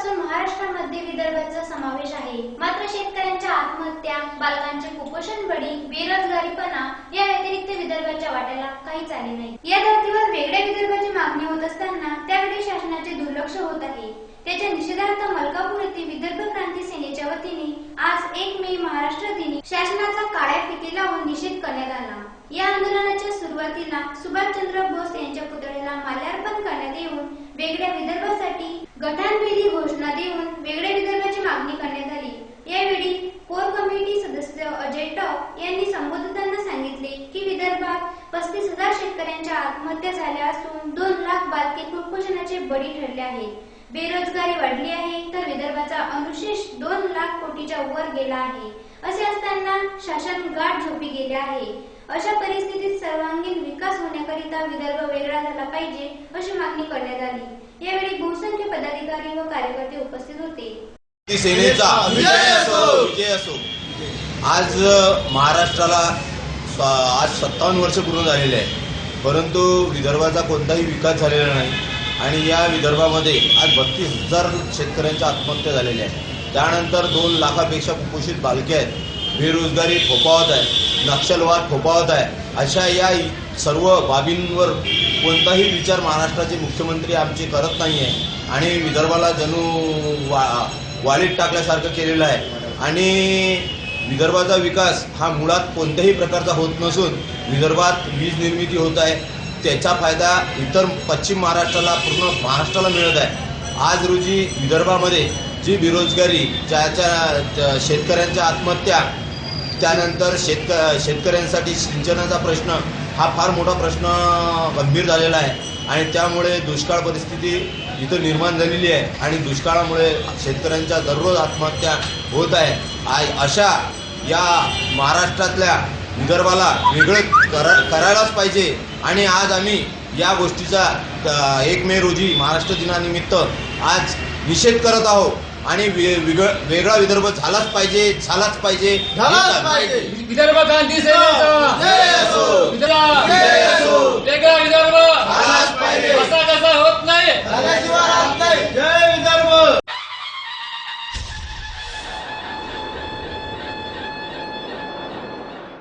पासून महाराष्ट्रामध्ये विदर्भाचा समावेश आहे. मात्र शेतकऱ्यांच्या आत्महत्या बालकांचे कुपोषण बळी बेरोजगारीपणा या व्यतिरिक्त विदर्भाच्या वाट्याला काहीच आले नाही. या धर्तीवर वेगळ्या विदर्भाची मागणी होत असताना त्याकडे शासनाचे दुर्लक्ष होत आहे. त्याच्या निषेधार्थ मलकापूर येथे विदर्भ क्रांती सेनेच्या वतीने आज एक मे महाराष्ट्र दिनी शासनाचा काळ्या फिती लावून निषेध करण्यात आला. या आंदोलनाच्या सुरुवातीला सुभाषचंद्र बोस यांच्या पुतळ्याला माल्यार्पण करण्यात येऊन वेगळ्या विदर्भासाठी गटांविधी घोषणा देऊन वेगळ्या विदर्भाची मागणी करण्यात आली. यावेळी कोर कमिटी सदस्य अजय टॉप यांनी संबोधताना सांगितले की विदर्भात पस्तीस हजार शेतकऱ्यांच्या आत्महत्या झाल्या असून दोन लाख बालके कुपोषणाचे बळी ठरले आहेत बेरोजगारी वाढली आहे तर विदर्भाचा अनुशेष दोन लाख कोटीच्या वर गेला आहे असे असताना शासन गाठ झोपी गेले आहे. अशा परिस्थितीत सर्वांगीण विकास होण्याकरिता विदर्भ वेगळा झाला पाहिजे अशी मागणी करण्यात आली. या कार्यकर्ते उपस्थित होते. सेनेचा. विजय असो विजय असो. आज महाराष्ट्राला आज सत्तावन्न वर्ष पूर्ण झालेले आहे परंतु विदर्भाचा कोणताही विकास झालेला नाही. आणि या विदर्भामध्ये आज बत्तीस हजार शेतकऱ्यांच्या आत्महत्या झालेल्या आहेत. त्यानंतर दोन लाखापेक्षा कुपोषित बालके आहेत. बेरोजगारी फोपावत आहे नक्षलवाद फोपावत आहे अशा या सर्व बाबींवर कोणताही विचार महाराष्ट्राचे मुख्यमंत्री आमचे करत नाही आहे आणि विदर्भाला जणू वा वालीत टाकल्यासारखं केलेलं आहे. आणि विदर्भाचा विकास हा मुळात कोणत्याही प्रकारचा होत नसून विदर्भात वीज निर्मिती होत आहे. त्याचा फायदा इतर पश्चिम महाराष्ट्राला पूर्ण महाराष्ट्राला मिळत आहे. आज रोजी विदर्भामध्ये जी बेरोजगारी ज्याच्या शेतकऱ्यांच्या आत्महत्या त्यानंतर शेतक शेतकऱ्यांसाठी सिंचनाचा प्रश्न हा फार मोठा प्रश्न गंभीर झालेला आहे. आणि त्यामुळे दुष्काळ परिस्थिती इथं निर्माण झालेली आहे आणि दुष्काळामुळे शेतकऱ्यांच्या दररोज आत्महत्या होत आहे. आ- अशा या महाराष्ट्रातल्या विदर्भाला वेगळं करा करायलाच पाहिजे. आणि आज आम्ही या गोष्टीचा एक मे रोजी महाराष्ट्र दिनानिमित्त आज निषेध करत आहोत. आणि वे- वेगळं वेगळा विदर्भ झालाच पाहिजे झालाच पाहिजे. झालाच पाहिजे. विदर्भ क्रांती